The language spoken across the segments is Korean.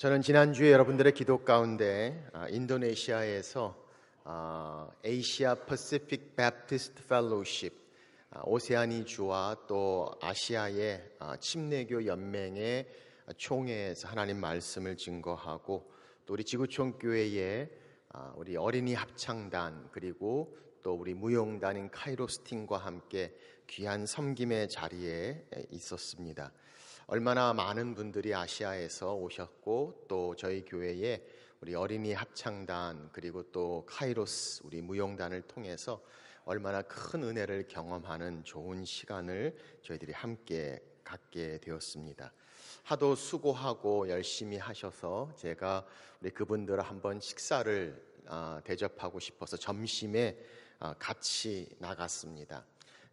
저는 지난주에 여러분들의 기도 가운데 아, 인도네시아에서 아, 에이시아 퍼시픽 베프티스트 펠로우십 아, 오세아니주와 또 아시아의 침례교 연맹의 총회에서 하나님 말씀을 증거하고 또 우리 지구촌 교회의 우리 어린이 합창단 그리고 또 우리 무용단인 카이로스팀과 함께 귀한 섬김의 자리에 있었습니다. 얼마나 많은 분들이 아시아에서 오셨고 또 저희 교회에 우리 어린이 합창단 그리고 또 카이로스 우리 무용단을 통해서 얼마나 큰 은혜를 경험하는 좋은 시간을 저희들이 함께 갖게 되었습니다. 하도 수고하고 열심히 하셔서 제가 우리 그분들을 한번 식사를 아, 대접하고 싶어서 점심에 아, 같이 나갔습니다.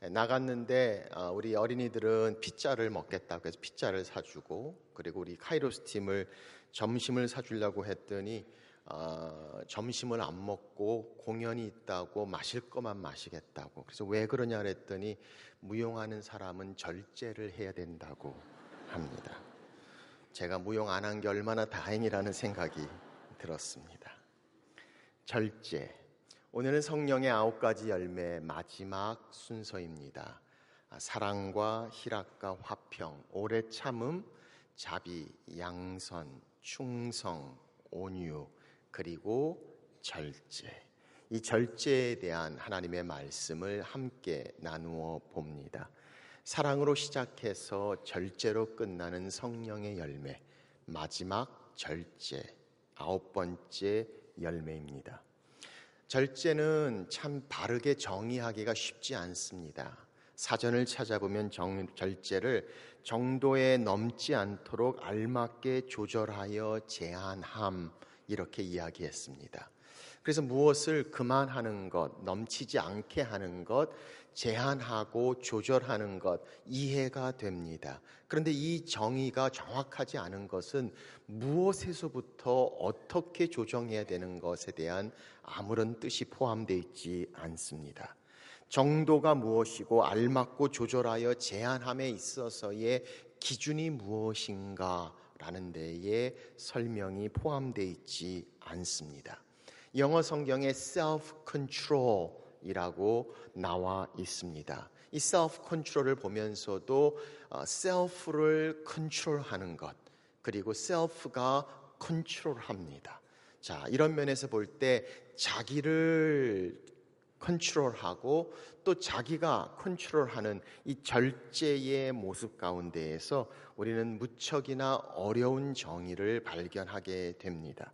예, 나갔는데 어, 우리 어린이들은 피자를 먹겠다고 해서 피자를 사주고 그리고 우리 카이로스 팀을 점심을 사주려고 했더니 어, 점심을 안 먹고 공연이 있다고 마실 것만 마시겠다고 그래서 왜 그러냐 그랬더니 무용하는 사람은 절제를 해야 된다고 합니다. 제가 무용 안 한 게 얼마나 다행이라는 생각이 들었습니다. 절제. 오늘은 성령의 아홉 가지 열매 마지막 순서입니다. 아, 사랑과 희락과 화평, 오래 참음, 자비, 양선, 충성, 온유, 그리고 절제. 이 절제에 대한 하나님의 말씀을 함께 나누어 봅니다. 사랑으로 시작해서 절제로 끝나는 성령의 열매, 마지막 절제, 아홉 번째 열매입니다. 절제는 참 바르게 정의하기가 쉽지 않습니다. 사전을 찾아보면 정, 절제를 정도에 넘지 않도록 알맞게 조절하여 제한함 이렇게 이야기했습니다. 그래서 무엇을 그만하는 것, 넘치지 않게 하는 것, 제한하고 조절하는 것 이해가 됩니다. 그런데 이 정의가 정확하지 않은 것은 무엇에서부터 어떻게 조정해야 되는 것에 대한 아무런 뜻이 포함되어 있지 않습니다. 정도가 무엇이고 알맞고 조절하여 제한함에 있어서의 기준이 무엇인가 라는 데에 설명이 포함되어 있지 않습니다. 영어 성경에 self control 이라고 나와 있습니다. 이 self control을 보면서도 self를 컨트롤하는 것 그리고 self가 컨트롤합니다. 자, 이런 면에서 볼 때 자기를 컨트롤하고 또 자기가 컨트롤하는 이 절제의 모습 가운데에서 우리는 무척이나 어려운 정의를 발견하게 됩니다.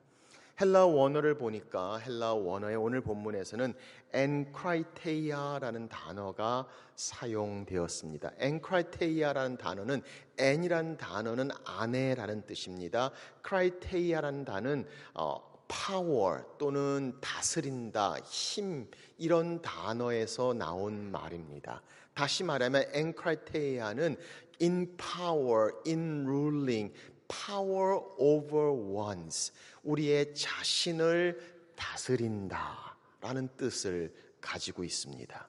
헬라 원어를 보니까 헬라 원어의 오늘 본문에서는 엔크라이테이아라는 단어가 사용되었습니다. 엔크라이테이아라는 단어는 엔이라는 단어는 아내라는 뜻입니다. 크라이테이아라는 단어는 어, 파워 또는 다스린다, 힘 이런 단어에서 나온 말입니다. 다시 말하면 엔크라이테이아는 in power, in ruling, power over ones. 우리의 자신을 다스린다 라는 뜻을 가지고 있습니다.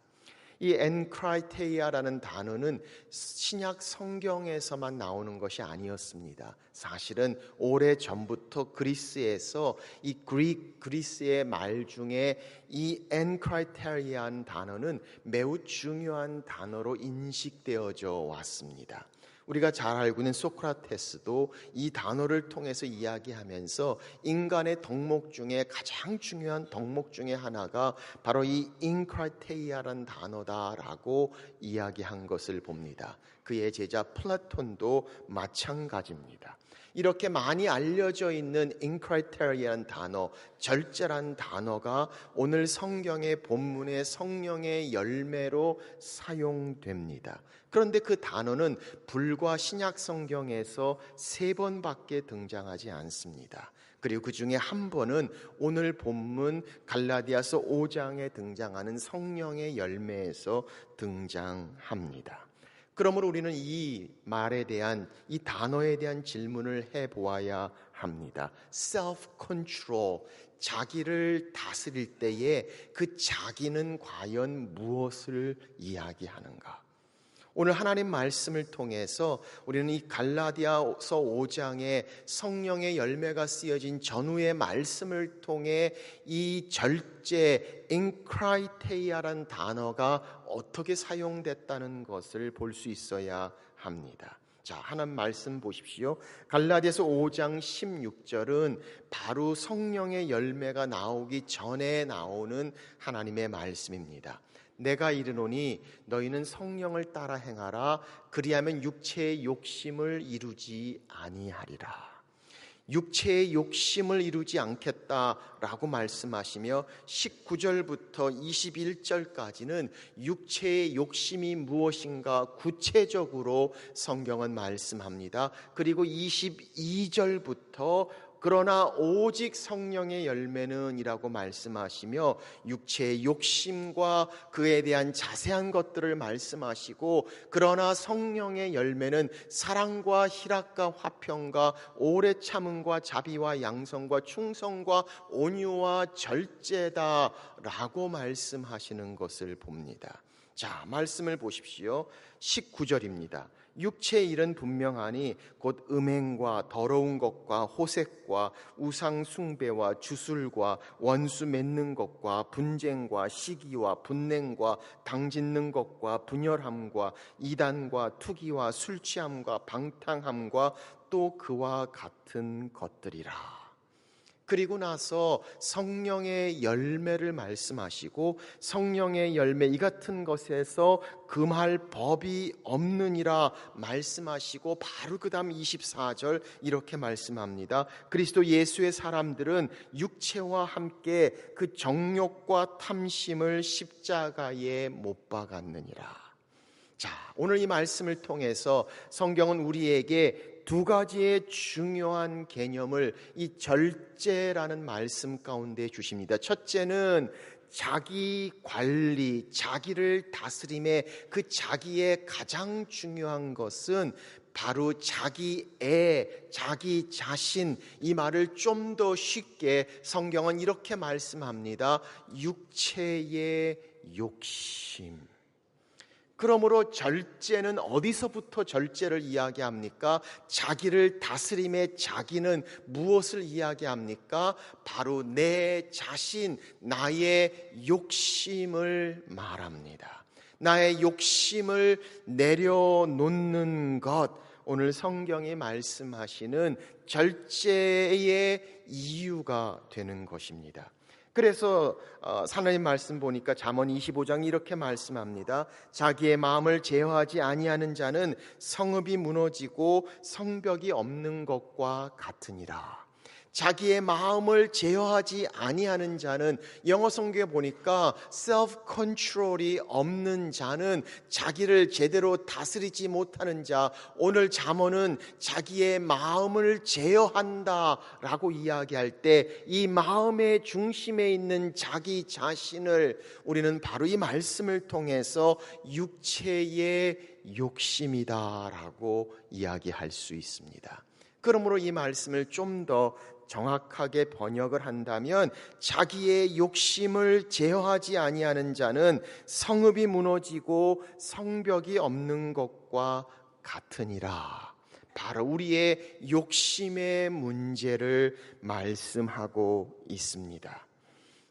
이 엔크라이테이아라는 단어는 신약 성경에서만 나오는 것이 아니었습니다. 사실은 오래 전부터 그리스에서 이 그리, 그리스의 말 중에 이 엔크라이테리안 단어는 매우 중요한 단어로 인식되어져 왔습니다. 우리가 잘 알고 있는 소크라테스도 이 단어를 통해서 이야기하면서 인간의 덕목 중에 가장 중요한 덕목 중에 하나가 바로 이 인크라테이아라는 단어다라고 이야기한 것을 봅니다. 그의 제자 플라톤도 마찬가지입니다. 이렇게 많이 알려져 있는 인크라이테리안 단어, 절제란 단어가 오늘 성경의 본문의 성령의 열매로 사용됩니다. 그런데 그 단어는 불과 신약 성경에서 세 번밖에 등장하지 않습니다. 그리고 그 중에 한 번은 오늘 본문 갈라디아서 5장에 등장하는 성령의 열매에서 등장합니다. 그러므로 우리는 이 말에 대한 이 단어에 대한 질문을 해 보아야 합니다. self control 자기를 다스릴 때에 그 자기는 과연 무엇을 이야기하는가? 오늘 하나님 말씀을 통해서 우리는 이 갈라디아서 5장에 성령의 열매가 쓰여진 전후의 말씀을 통해 이 절제 인크라이테이아란 단어가 어떻게 사용됐다는 것을 볼 수 있어야 합니다. 자, 하나님 말씀 보십시오. 갈라디아서 5장 16절은 바로 성령의 열매가 나오기 전에 나오는 하나님의 말씀입니다. 내가 이르노니 너희는 성령을 따라 행하라 그리하면 육체의 욕심을 이루지 아니하리라. 육체의 욕심을 이루지 않겠다라고 말씀하시며 19절부터 21절까지는 육체의 욕심이 무엇인가 구체적으로 성경은 말씀합니다. 그리고 22절부터 그러나 오직 성령의 열매는 이라고 말씀하시며 육체의 욕심과 그에 대한 자세한 것들을 말씀하시고 그러나 성령의 열매는 사랑과 희락과 화평과 오래 참음과 자비와 양성과 충성과 온유와 절제다라고 말씀하시는 것을 봅니다. 자, 말씀을 보십시오. 19절입니다. 육체의 일은 분명하니 곧 음행과 더러운 것과 호색과 우상 숭배와 주술과 원수 맺는 것과 분쟁과 시기와 분냉과 당짓는 것과 분열함과 이단과 투기와 술 취함과 방탕함과 또 그와 같은 것들이라. 그리고 나서 성령의 열매를 말씀하시고 성령의 열매 이 같은 것에서 금할 법이 없느니라 말씀하시고 바로 그다음 24절 이렇게 말씀합니다. 그리스도 예수의 사람들은 육체와 함께 그 정욕과 탐심을 십자가에 못 박았느니라. 자, 오늘 이 말씀을 통해서 성경은 우리에게 두 가지의 중요한 개념을 이 절제라는 말씀 가운데 주십니다. 첫째는 자기 관리, 자기를 다스림의 그 자기의 가장 중요한 것은 바로 자기 애, 자기 자신 이 말을 좀 더 쉽게 성경은 이렇게 말씀합니다. 육체의 욕심. 그러므로 절제는 어디서부터 절제를 이야기합니까? 자기를 다스림의 자기는 무엇을 이야기합니까? 바로 내 자신, 나의 욕심을 말합니다. 나의 욕심을 내려놓는 것. 오늘 성경이 말씀하시는 절제의 이유가 되는 것입니다. 그래서 어, 하나님 말씀 보니까 잠언 25장 이렇게 말씀합니다. 자기의 마음을 제어하지 아니하는 자는 성읍이 무너지고 성벽이 없는 것과 같으니라. 자기의 마음을 제어하지 아니하는 자는 영어 성경에 보니까 self control이 없는 자는 자기를 제대로 다스리지 못하는 자 오늘 잠언은 자기의 마음을 제어한다라고 이야기할 때 이 마음의 중심에 있는 자기 자신을 우리는 바로 이 말씀을 통해서 육체의 욕심이다라고 이야기할 수 있습니다. 그러므로 이 말씀을 좀 더 정확하게 번역을 한다면 자기의 욕심을 제어하지 아니하는 자는 성읍이 무너지고 성벽이 없는 것과 같으니라. 바로 우리의 욕심의 문제를 말씀하고 있습니다.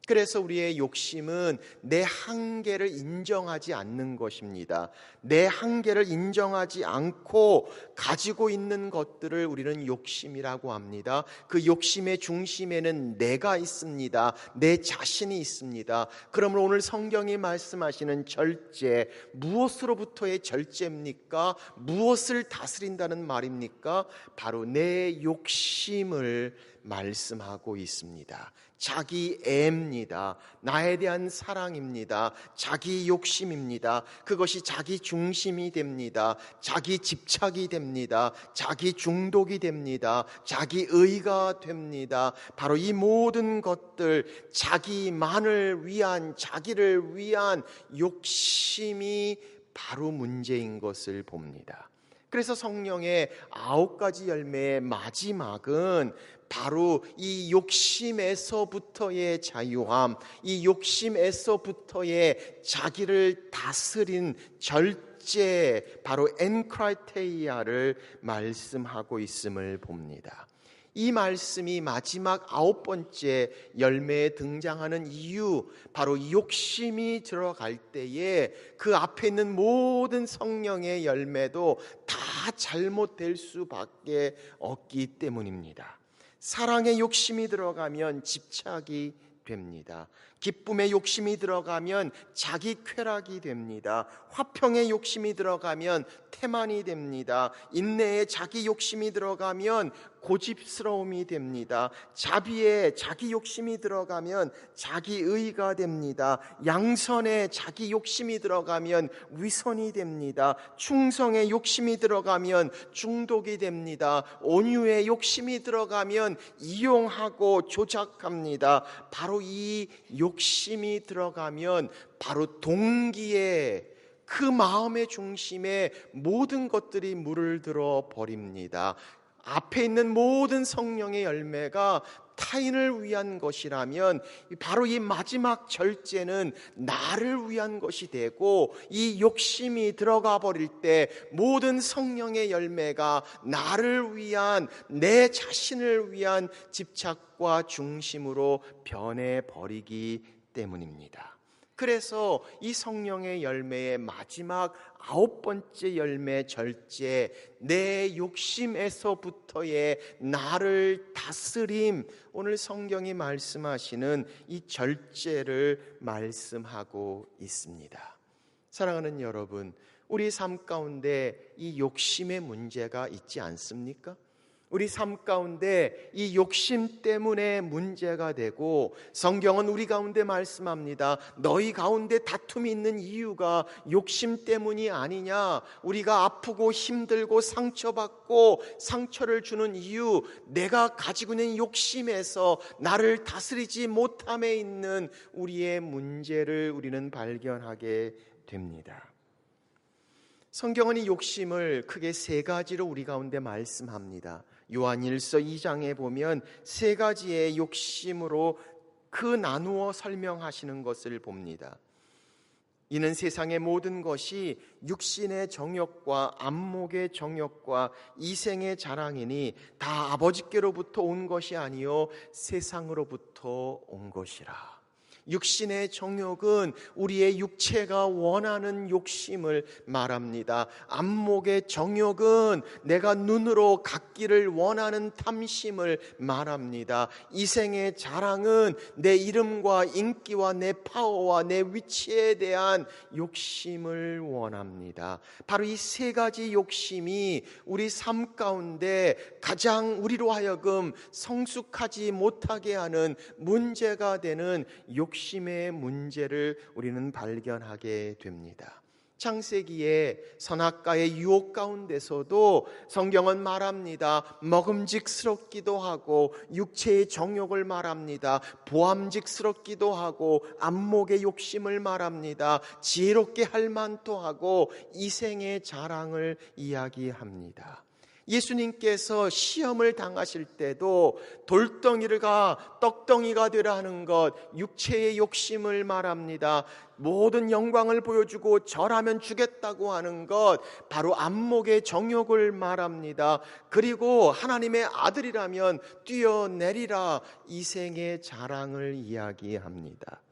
그래서 우리의 욕심은 내 한계를 인정하지 않는 것입니다. 내 한계를 인정하지 않고 가지고 있는 것들을 우리는 욕심이라고 합니다. 그 욕심의 중심에는 내가 있습니다. 내 자신이 있습니다. 그러므로 오늘 성경이 말씀하시는 절제, 무엇으로부터의 절제입니까? 무엇을 다스린다는 말입니까? 바로 내 욕심을 말씀하고 있습니다. 자기 애입니다. 나에 대한 사랑입니다. 자기 욕심입니다. 그것이 자기 중심이 됩니다. 자기 집착이 됩니다. 자기 중독이 됩니다. 자기 의가 됩니다. 바로 이 모든 것들 자기만을 위한 자기를 위한 욕심이 바로 문제인 것을 봅니다. 그래서 성령의 아홉 가지 열매의 마지막은 바로 이 욕심에서부터의 자유함, 이 욕심에서부터의 자기를 다스린 절제 바로 엔크라이테이아를 말씀하고 있음을 봅니다. 이 말씀이 마지막 아홉 번째 열매에 등장하는 이유, 바로 욕심이 들어갈 때에 그 앞에 있는 모든 성령의 열매도 다 잘못될 수밖에 없기 때문입니다. 사랑의 욕심이 들어가면 집착이 됩니다. 기쁨의 욕심이 들어가면 자기 쾌락이 됩니다. 화평의 욕심이 들어가면 태만이 됩니다. 인내에 자기 욕심이 들어가면 고집스러움이 됩니다. 자비에 자기 욕심이 들어가면 자기 의가 됩니다. 양선에 자기 욕심이 들어가면 위선이 됩니다. 충성에 욕심이 들어가면 중독이 됩니다. 온유에 욕심이 들어가면 이용하고 조작합니다. 바로 이 욕 심이 들어가면 바로 동기에 그 마음의 중심에 모든 것들이 물을 들어 버립니다. 앞에 있는 모든 성령의 열매가 타인을 위한 것이라면 바로 이 마지막 절제는 나를 위한 것이 되고 이 욕심이 들어가 버릴 때 모든 성령의 열매가 나를 위한 내 자신을 위한 집착과 중심으로 변해 버리기 때문입니다. 그래서 이 성령의 열매의 마지막 아홉 번째 열매 절제, 내 욕심에서부터의 나를 다스림, 오늘 성경이 말씀하시는 이 절제를 말씀하고 있습니다. 사랑하는 여러분, 우리 삶 가운데 이 욕심의 문제가 있지 않습니까? 우리 삶 가운데 이 욕심 때문에 문제가 되고 성경은 우리 가운데 말씀합니다. 너희 가운데 다툼이 있는 이유가 욕심 때문이 아니냐. 우리가 아프고 힘들고 상처받고 상처를 주는 이유 내가 가지고 있는 욕심에서 나를 다스리지 못함에 있는 우리의 문제를 우리는 발견하게 됩니다. 성경은 이 욕심을 크게 세 가지로 우리 가운데 말씀합니다. 요한일서 2장에 보면 세 가지의 욕심으로 그 나누어 설명하시는 것을 봅니다. 이는 세상의 모든 것이 육신의 정욕과 안목의 정욕과 이생의 자랑이니 다 아버지께로부터 온 것이 아니요 세상으로부터 온 것이라. 육신의 정욕은 우리의 육체가 원하는 욕심을 말합니다. 안목의 정욕은 내가 눈으로 갖기를 원하는 탐심을 말합니다. 이생의 자랑은 내 이름과 인기와 내 파워와 내 위치에 대한 욕심을 원합니다. 바로 이 세 가지 욕심이 우리 삶 가운데 가장 우리로 하여금 성숙하지 못하게 하는 문제가 되는 욕 욕심의 문제를 우리는 발견하게 됩니다. 창세기의 선악과의 유혹 가운데서도 성경은 말합니다. 먹음직스럽기도 하고 육체의 정욕을 말합니다. 보암직스럽기도 하고 안목의 욕심을 말합니다. 지혜롭게 할 만도 하고 이생의 자랑을 이야기합니다. 예수님께서 시험을 당하실 때도 돌덩이가 떡덩이가 되라 하는 것, 육체의 욕심을 말합니다. 모든 영광을 보여주고 절하면 주겠다고 하는 것, 바로 안목의 정욕을 말합니다. 그리고 하나님의 아들이라면 뛰어내리라 이 생의 자랑을 이야기합니다.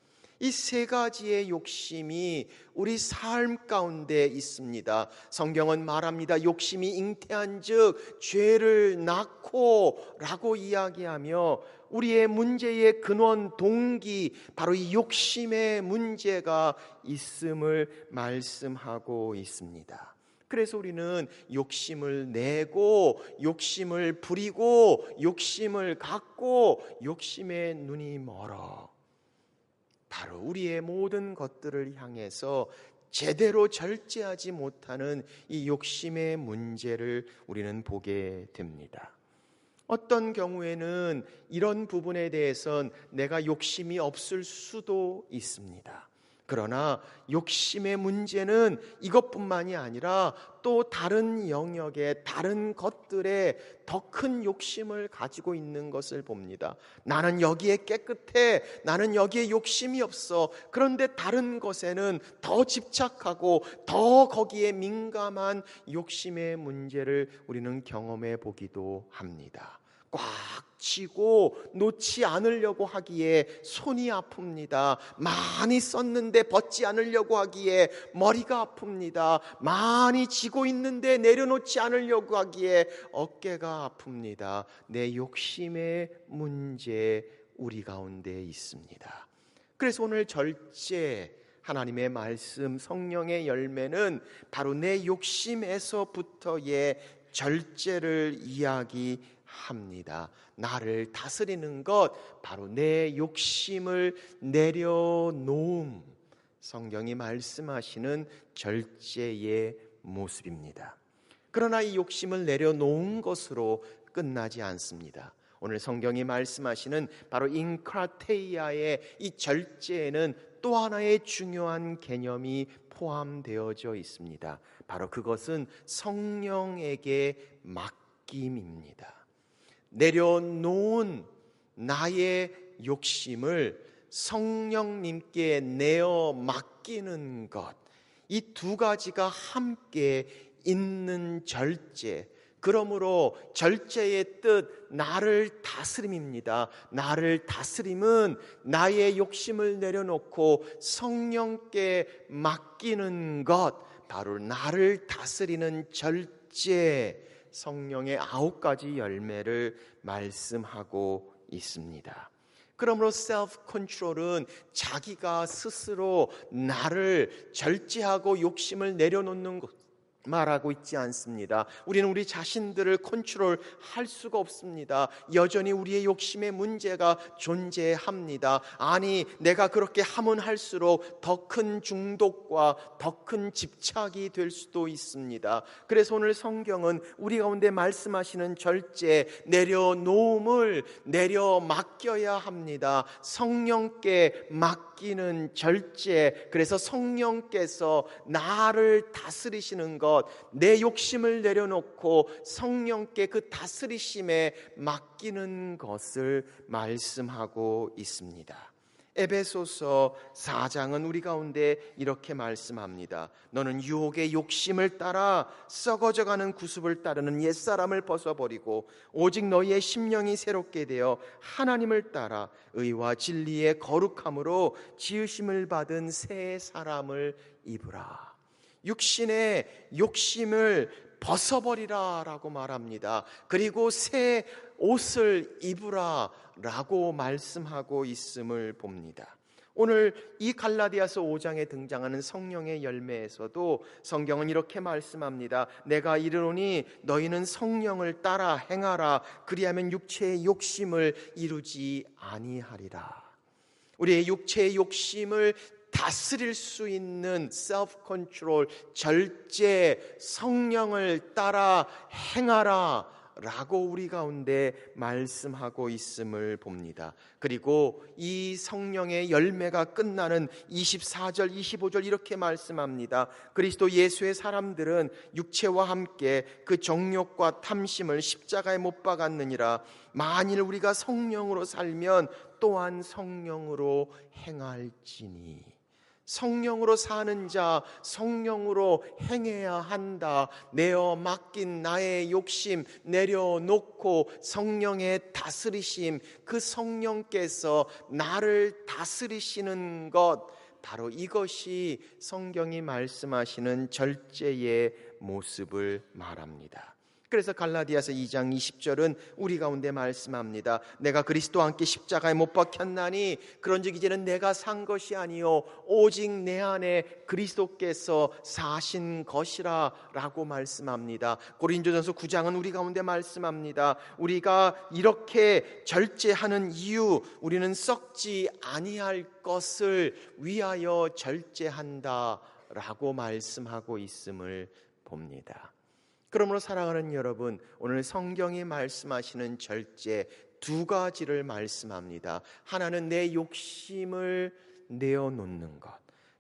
이 세 가지의 욕심이 우리 삶 가운데 있습니다. 성경은 말합니다. 욕심이 잉태한 즉 죄를 낳고 라고 이야기하며 우리의 문제의 근원 동기 바로 이 욕심의 문제가 있음을 말씀하고 있습니다. 그래서 우리는 욕심을 내고 욕심을 부리고 욕심을 갖고 욕심의 눈이 멀어 바로 우리의 모든 것들을 향해서 제대로 절제하지 못하는 이 욕심의 문제를 우리는 보게 됩니다. 어떤 경우에는 이런 부분에 대해선 내가 욕심이 없을 수도 있습니다. 그러나 욕심의 문제는 이것뿐만이 아니라 또 다른 영역의 다른 것들에 더 큰 욕심을 가지고 있는 것을 봅니다. 나는 여기에 깨끗해. 나는 여기에 욕심이 없어. 그런데 다른 것에는 더 집착하고 더 거기에 민감한 욕심의 문제를 우리는 경험해 보기도 합니다. 꽉 치고 놓지 않으려고 하기에 손이 아픕니다. 많이 썼는데 벗지 않으려고 하기에 머리가 아픕니다. 많이 지고 있는데 내려놓지 않으려고 하기에 어깨가 아픕니다. 내 욕심의 문제 우리 가운데 있습니다. 그래서 오늘 절제 하나님의 말씀 성령의 열매는 바로 내 욕심에서부터의 절제를 이야기 합니다. 나를 다스리는 것, 바로 내 욕심을 내려놓음. 성경이 말씀하시는 절제의 모습입니다. 그러나 이 욕심을 내려놓은 것으로 끝나지 않습니다. 오늘 성경이 말씀하시는 바로 인크라테이아의 이 절제에는 또 하나의 중요한 개념이 포함되어져 있습니다. 바로 그것은 성령에게 맡김입니다. 내려놓은 나의 욕심을 성령님께 내어 맡기는 것. 이 두 가지가 함께 있는 절제. 그러므로 절제의 뜻, 나를 다스림입니다. 나를 다스림은 나의 욕심을 내려놓고 성령께 맡기는 것, 바로 나를 다스리는 절제. 성령의 아홉 가지 열매를 말씀하고 있습니다. 그러므로 셀프 컨트롤은 자기가 스스로 나를 절제하고 욕심을 내려놓는 것 말하고 있지 않습니다. 우리는 우리 자신들을 컨트롤 할 수가 없습니다. 여전히 우리의 욕심의 문제가 존재합니다. 아니, 내가 그렇게 하면 할수록 더 큰 중독과 더 큰 집착이 될 수도 있습니다. 그래서 오늘 성경은 우리 가운데 말씀하시는 절제, 내려놓음을 내려 맡겨야 합니다. 성령께 맡기는 절제. 그래서 성령께서 나를 다스리시는 것, 것, 내 욕심을 내려놓고 성령께 그 다스리심에 맡기는 것을 말씀하고 있습니다. 에베소서 4장은 우리 가운데 이렇게 말씀합니다. 너는 유혹의 욕심을 따라 썩어져 가는 구습을 따르는 옛사람을 벗어버리고 오직 너희의 심령이 새롭게 되어 하나님을 따라 의와 진리의 거룩함으로 지으심을 받은 새 사람을 입으라. 육신의 욕심을 벗어버리라 라고 말합니다. 그리고 새 옷을 입으라 라고 말씀하고 있음을 봅니다. 오늘 이 갈라디아서 5장에 등장하는 성령의 열매에서도 성경은 이렇게 말씀합니다. 내가 이르노니 너희는 성령을 따라 행하라. 그리하면 육체의 욕심을 이루지 아니하리라. 우리의 육체의 욕심을 다스릴 수 있는 self control, 절제, 성령을 따라 행하라. 라고 우리 가운데 말씀하고 있음을 봅니다. 그리고 이 성령의 열매가 끝나는 24절, 25절 이렇게 말씀합니다. 그리스도 예수의 사람들은 육체와 함께 그 정욕과 탐심을 십자가에 못 박았느니라. 만일 우리가 성령으로 살면 또한 성령으로 행할지니. 성령으로 사는 자, 성령으로 행해야 한다. 내어 맡긴 나의 욕심 내려놓고 성령의 다스리심, 그 성령께서 나를 다스리시는 것, 바로 이것이 성경이 말씀하시는 절제의 모습을 말합니다. 그래서 갈라디아서 2장 20절은 우리 가운데 말씀합니다. 내가 그리스도와 함께 십자가에 못 박혔나니 그런즉 이제는 내가 산 것이 아니요 오직 내 안에 그리스도께서 사신 것이라라고 말씀합니다. 고린도전서 9장은 우리 가운데 말씀합니다. 우리가 이렇게 절제하는 이유 우리는 썩지 아니할 것을 위하여 절제한다라고 말씀하고 있음을 봅니다. 그러므로 사랑하는 여러분, 오늘 성경이 말씀하시는 절제 두 가지를 말씀합니다. 하나는 내 욕심을 내어놓는 것.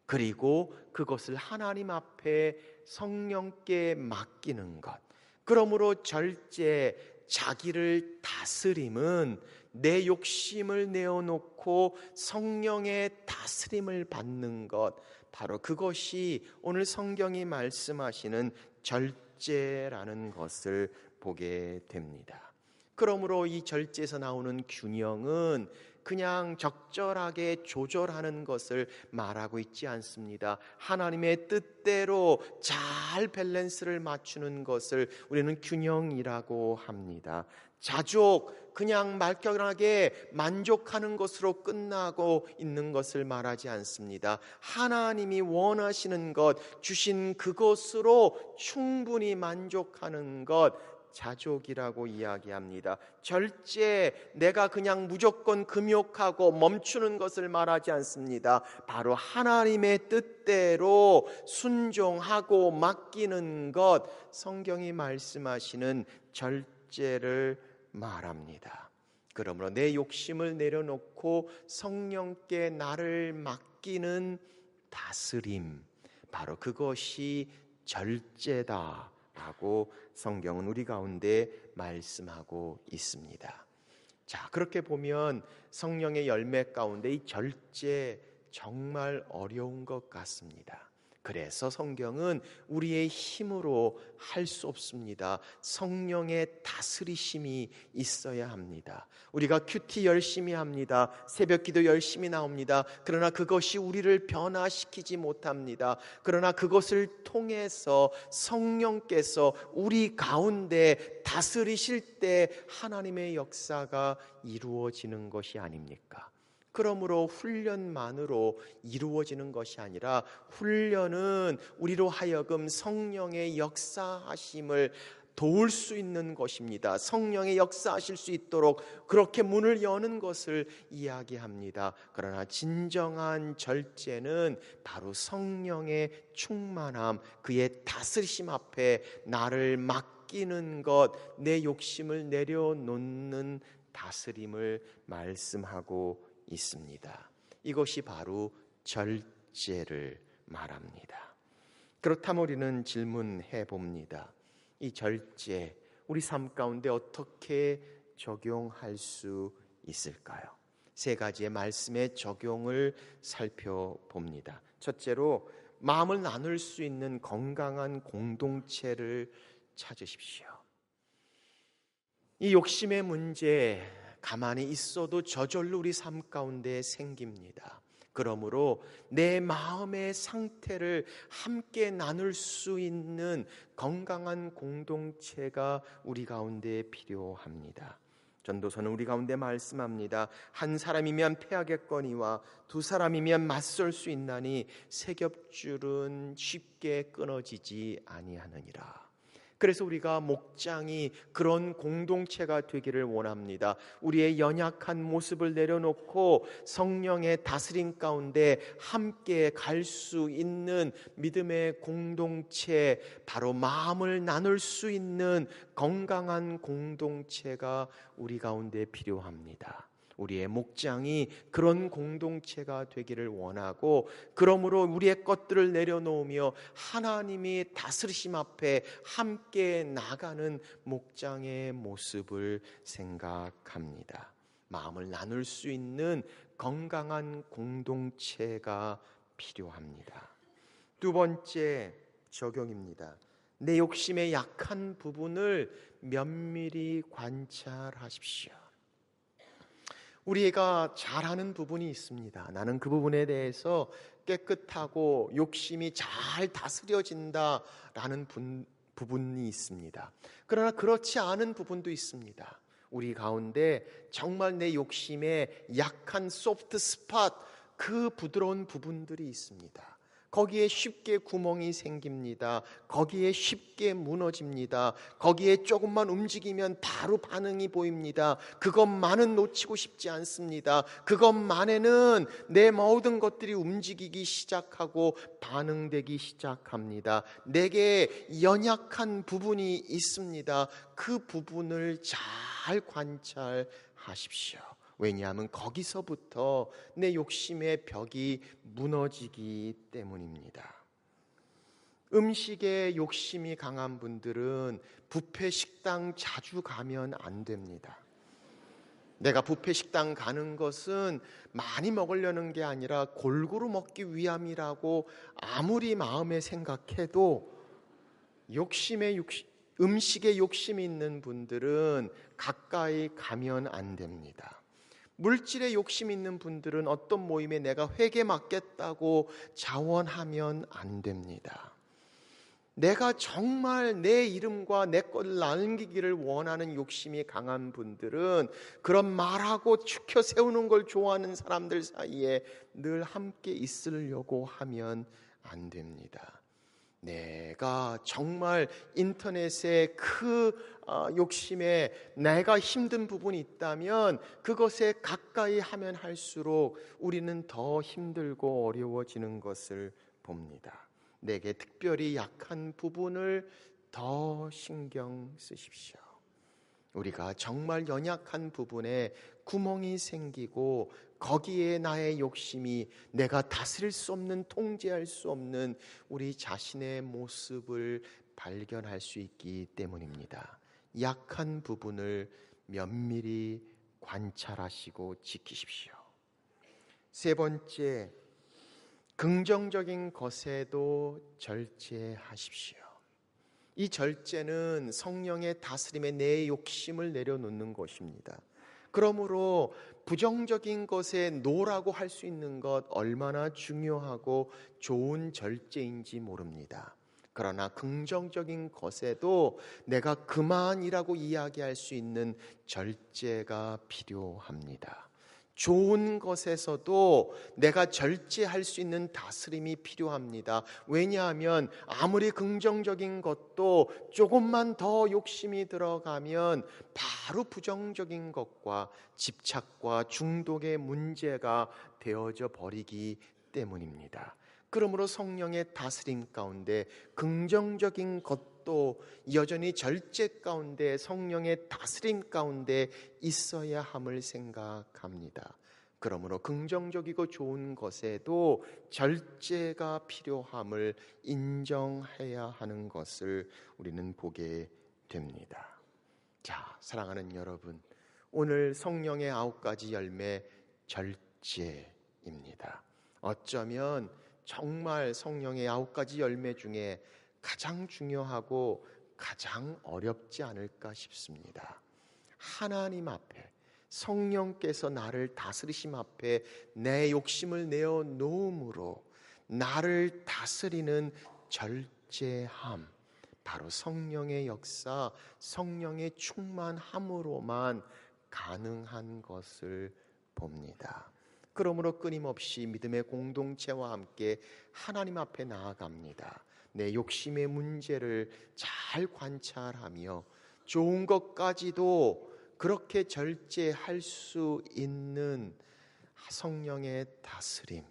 그리고 그것을 하나님 앞에 성령께 맡기는 것. 그러므로 절제, 자기를 다스림은 내 욕심을 내어놓고 성령의 다스림을 받는 것. 바로 그것이 오늘 성경이 말씀하시는 절제 라는 것을 보게 됩니다. 그러므로 이 절제에서 나오는 균형은 그냥 적절하게 조절하는 것을 말하고 있지 않습니다. 하나님의 뜻대로 잘 밸런스를 맞추는 것을 우리는 균형이라고 합니다. 자족, 그냥 말격하게 만족하는 것으로 끝나고 있는 것을 말하지 않습니다. 하나님이 원하시는 것, 주신 그것으로 충분히 만족하는 것, 자족이라고 이야기합니다. 절제, 내가 그냥 무조건 금욕하고 멈추는 것을 말하지 않습니다. 바로 하나님의 뜻대로 순종하고 맡기는 것, 성경이 말씀하시는 절제를 말합니다. 그러므로 내 욕심을 내려놓고 성령께 나를 맡기는 다스림, 바로 그것이 절제다. 라고 성경은 우리 가운데 말씀하고 있습니다. 자, 그렇게 보면 성령의 열매 가운데 이 절제 정말 어려운 것 같습니다. 그래서 성경은 우리의 힘으로 할 수 없습니다. 성령의 다스리심이 있어야 합니다. 우리가 큐티 열심히 합니다. 새벽 기도 열심히 나옵니다. 그러나 그것이 우리를 변화시키지 못합니다. 그러나 그것을 통해서 성령께서 우리 가운데 다스리실 때 하나님의 역사가 이루어지는 것이 아닙니까? 그러므로 훈련만으로 이루어지는 것이 아니라 훈련은 우리로 하여금 성령의 역사하심을 도울 수 있는 것입니다. 성령의 역사하실 수 있도록 그렇게 문을 여는 것을 이야기합니다. 그러나 진정한 절제는 바로 성령의 충만함, 그의 다스리심 앞에 나를 맡기는 것, 내 욕심을 내려놓는 다스림을 말씀하고 있습니다. 이것이 바로 절제를 말합니다. 그렇다면 우리는 질문해 봅니다. 이 절제, 우리 삶 가운데 어떻게 적용할 수 있을까요? 세 가지의 말씀의 적용을 살펴봅니다. 첫째로, 마음을 나눌 수 있는 건강한 공동체를 찾으십시오. 이 욕심의 문제, 가만히 있어도 저절로 우리 삶 가운데 생깁니다. 그러므로 내 마음의 상태를 함께 나눌 수 있는 건강한 공동체가 우리 가운데 필요합니다. 전도서는 우리 가운데 말씀합니다. 한 사람이면 패하겠거니와 두 사람이면 맞설 수 있나니 세 겹줄은 쉽게 끊어지지 아니하느니라. 그래서 우리가 목장이 그런 공동체가 되기를 원합니다. 우리의 연약한 모습을 내려놓고 성령의 다스림 가운데 함께 갈 수 있는 믿음의 공동체, 바로 마음을 나눌 수 있는 건강한 공동체가 우리 가운데 필요합니다. 우리의 목장이 그런 공동체가 되기를 원하고 그러므로 우리의 것들을 내려놓으며 하나님이 다스리심 앞에 함께 나가는 목장의 모습을 생각합니다. 마음을 나눌 수 있는 건강한 공동체가 필요합니다. 두 번째 적용입니다. 내 욕심의 약한 부분을 면밀히 관찰하십시오. 우리가 잘하는 부분이 있습니다. 나는 그 부분에 대해서 깨끗하고 욕심이 잘 다스려진다라는 분, 부분이 있습니다. 그러나 그렇지 않은 부분도 있습니다. 우리 가운데 정말 내 욕심에 약한 소프트 스팟, 그 부드러운 부분들이 있습니다. 거기에 쉽게 구멍이 생깁니다. 거기에 쉽게 무너집니다. 거기에 조금만 움직이면 바로 반응이 보입니다. 그것만은 놓치고 싶지 않습니다. 그것만에는 내 모든 것들이 움직이기 시작하고 반응되기 시작합니다. 내게 연약한 부분이 있습니다. 그 부분을 잘 관찰하십시오. 왜냐하면 거기서부터 내 욕심의 벽이 무너지기 때문입니다. 음식에 욕심이 강한 분들은 부페 식당 자주 가면 안 됩니다. 내가 부페 식당 가는 것은 많이 먹으려는 게 아니라 골고루 먹기 위함이라고 아무리 마음에 생각해도 욕심에 욕심, 음식에 욕심이 있는 분들은 가까이 가면 안 됩니다. 물질에 욕심 있는 분들은 어떤 모임에 내가 회개 맡겠다고 자원하면 안 됩니다. 내가 정말 내 이름과 내 것을 남기기를 원하는 욕심이 강한 분들은 그런 말하고 축혀 세우는 걸 좋아하는 사람들 사이에 늘 함께 있으려고 하면 안 됩니다. 내가 정말 인터넷에 그 어, 욕심에 내가 힘든 부분이 있다면 그것에 가까이 하면 할수록 우리는 더 힘들고 어려워지는 것을 봅니다. 내게 특별히 약한 부분을 더 신경 쓰십시오. 우리가 정말 연약한 부분에 구멍이 생기고 거기에 나의 욕심이 내가 다스릴 수 없는 통제할 수 없는 우리 자신의 모습을 발견할 수 있기 때문입니다. 약한 부분을 면밀히 관찰하시고 지키십시오. 세 번째, 긍정적인 것에도 절제하십시오. 이 절제는 성령의 다스림에 내 욕심을 내려놓는 것입니다. 그러므로 부정적인 것에 노라고 할 수 있는 것 얼마나 중요하고 좋은 절제인지 모릅니다. 그러나 긍정적인 것에도 내가 그만이라고 이야기할 수 있는 절제가 필요합니다. 좋은 것에서도 내가 절제할 수 있는 다스림이 필요합니다. 왜냐하면 아무리 긍정적인 것도 조금만 더 욕심이 들어가면 바로 부정적인 것과 집착과 중독의 문제가 되어져 버리기 때문입니다. 그러므로 성령의 다스림 가운데 긍정적인 것 도 여전히 절제 가운데 성령의 다스림 가운데 있어야 함을 생각합니다. 그러므로 긍정적이고 좋은 것에도 절제가 필요함을 인정해야 하는 것을 우리는 보게 됩니다. 자, 사랑하는 여러분, 오늘 성령의 아홉 가지 열매 절제입니다. 어쩌면 정말 성령의 아홉 가지 열매 중에 가장 중요하고 가장 어렵지 않을까 싶습니다. 하나님 앞에 성령께서 나를 다스리심 앞에 내 욕심을 내어 놓음으로 나를 다스리는 절제함 바로 성령의 역사, 성령의 충만함으로만 가능한 것을 봅니다. 그러므로 끊임없이 믿음의 공동체와 함께 하나님 앞에 나아갑니다. 내 욕심의 문제를 잘 관찰하며 좋은 것까지도 그렇게 절제할 수 있는 성령의 다스림,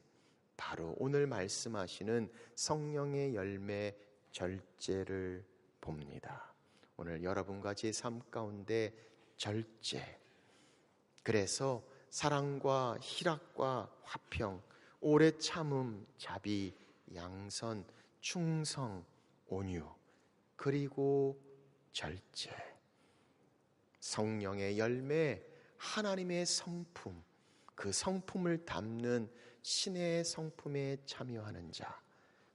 바로 오늘 말씀하시는 성령의 열매 절제를 봅니다. 오늘 여러분과 제 삶 가운데 절제. 그래서 사랑과 희락과 화평, 오래 참음, 자비, 양선, 충성, 온유, 그리고 절제. 성령의 열매, 하나님의 성품, 그 성품을 담는 신의 성품에 참여하는 자,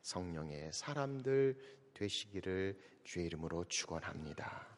성령의 사람들 되시기를 주의 이름으로 축원합니다.